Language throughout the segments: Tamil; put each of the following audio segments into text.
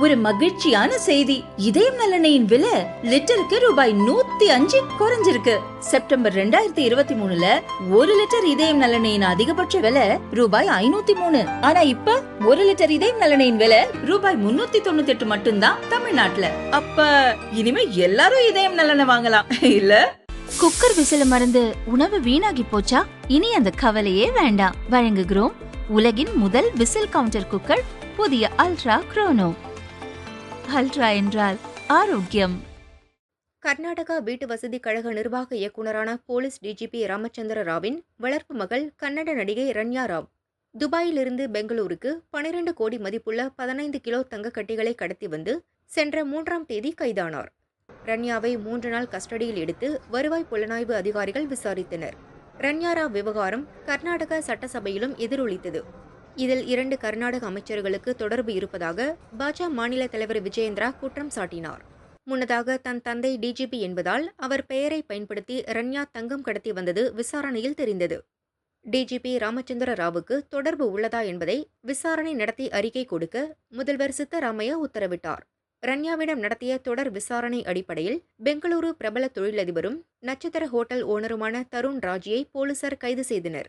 ஒரு மகிழ்ச்சியான செய்தி. இதயம் நல்லெண்ணெயின் விலை லிட்டருக்கு ரூபாய் நூத்தி அஞ்சு குறைஞ்சிருக்கு. செப்டம்பர் ரெண்டாயிரத்தி இருபத்தி மூணுல ஒரு லிட்டர் இதயம் நலனையின் அதிகபட்ச விலை ரூபாய் ஐநூத்தி மூணு. ஆனா இப்ப ஒரு லிட்டர் இதயம் நலனையின் விலை ரூபாய் முன்னூத்தி தொண்ணூத்தி எட்டு மட்டும்தான் தமிழ்நாட்டுல. அப்ப இனிமே எல்லாரும் இதயம் நலனை வாங்கலாம் இல்ல? குக்கர் விசில மருந்து உணவு வீணாகி போச்சா? இனி அந்த கவலையே வேண்டாம். வழங்குகிறோம் உலகின் முதல் விசில் கவுண்டர் குக்கர் புதிய அல்ட்ரா குரோனோ. அல்ட்ரா என்றால் ஆரோக்கியம். கர்நாடகா வீட்டு வசதி கழக நிர்வாக இயக்குனரான போலீஸ் டிஜிபி ராமச்சந்திர ராவின் வளர்ப்பு மகள் கன்னட நடிகை ரன்யா ராவ். துபாயிலிருந்து பெங்களூருக்கு பனிரெண்டு கோடி மதிப்புள்ள பதினைந்து கிலோ தங்கக்கட்டிகளை கடத்தி வந்து சென்ற மூன்றாம் தேதி கைதானார். ரன்யாவை மூன்று நாள் கஸ்டடியில் எடுத்து வருவாய் புலனாய்வு அதிகாரிகள் விசாரித்தனர். ரன்யா ராவ் விவகாரம் கர்நாடக சட்டசபையிலும் எதிரொலித்தது. இதில் இரண்டு கர்நாடக அமைச்சர்களுக்கு தொடர்பு இருப்பதாக பாஜக மாநில தலைவர் விஜயேந்திரா குற்றம் சாட்டினார். முன்னதாக தன் தந்தை டிஜிபி என்பதால் அவர் பெயரை பயன்படுத்தி ரன்யா தங்கம் கடத்தி வந்தது விசாரணையில் தெரிந்தது. டிஜிபி ராமச்சந்திர ராவுக்கு தொடர்பு உள்ளதா என்பதை விசாரணை நடத்தி அறிக்கை கொடுக்க முதல்வர் சித்தராமையா உத்தரவிட்டார். ரன்யாவிடம் நடத்திய தொடர் விசாரணை அடிப்படையில் பெங்களூரு பிரபல தொழிலதிபரும் நட்சத்திர ஹோட்டல் ஓனருமான தருண் ராஜியை போலீசார் கைது செய்தனர்.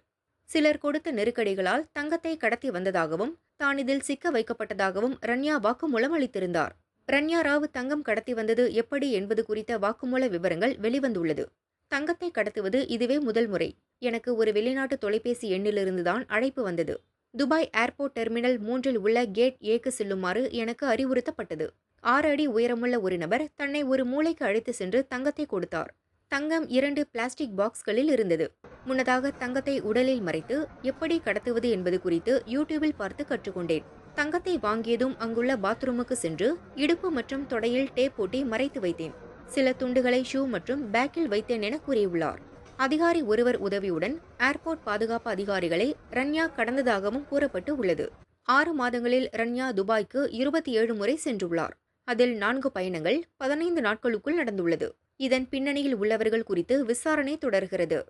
சிலர் கொடுத்த நெருக்கடிகளால் தங்கத்தை கடத்தி வந்ததாகவும் தான் இதில் சிக்க வைக்கப்பட்டதாகவும் ரன்யா வாக்குமூலம் அளித்திருந்தார். ரன்யா ராவ் தங்கம் கடத்தி வந்தது எப்படி என்பது குறித்த வாக்குமூல விவரங்கள் வெளிவந்துள்ளது. தங்கத்தை கடத்துவது இதுவே முதல் முறை. எனக்கு ஒரு வெளிநாட்டு தொலைபேசி எண்ணிலிருந்துதான் அழைப்பு வந்தது. துபாய் ஏர்போர்ட் டெர்மினல் மூன்றில் உள்ள கேட் ஏக்கு செல்லுமாறு எனக்கு அறிவுறுத்தப்பட்டது. ஆறு அடி உயரமுள்ள ஒரு நபர் தன்னை ஒரு மூளைக்கு அழைத்து சென்று தங்கத்தை கொடுத்தார். தங்கம் இரண்டு பிளாஸ்டிக் பாக்ஸ்களில் இருந்தது. முன்னதாக தங்கத்தை உடலில் மறைத்து எப்படி கடத்துவது என்பது குறித்து யூடியூபில் பார்த்து கற்றுக்கொண்டேன். தங்கத்தை வாங்கியதும் அங்குள்ள பாத்ரூமுக்கு சென்று இடுப்பு மற்றும் தொடையில் டேப் போட்டி மறைத்து வைத்தேன். சில துண்டுகளை ஷூ மற்றும் பேக்கில் வைத்தேன் என கூறியுள்ளார். அதிகாரி ஒருவர் உதவியுடன் ஏர்போர்ட் பாதுகாப்பு அதிகாரிகளை ரன்யா கடந்ததாகவும் கூறப்பட்டு உள்ளது. ஆறு மாதங்களில் ரன்யா துபாய்க்கு இருபத்தி ஏழு முறை சென்றுள்ளார். அதில் நான்கு பயணங்கள் பதினைந்து நாட்களுக்குள் நடந்துள்ளது. இதன் பின்னணியில் உள்ளவர்கள் குறித்து விசாரணை தொடர்கிறது.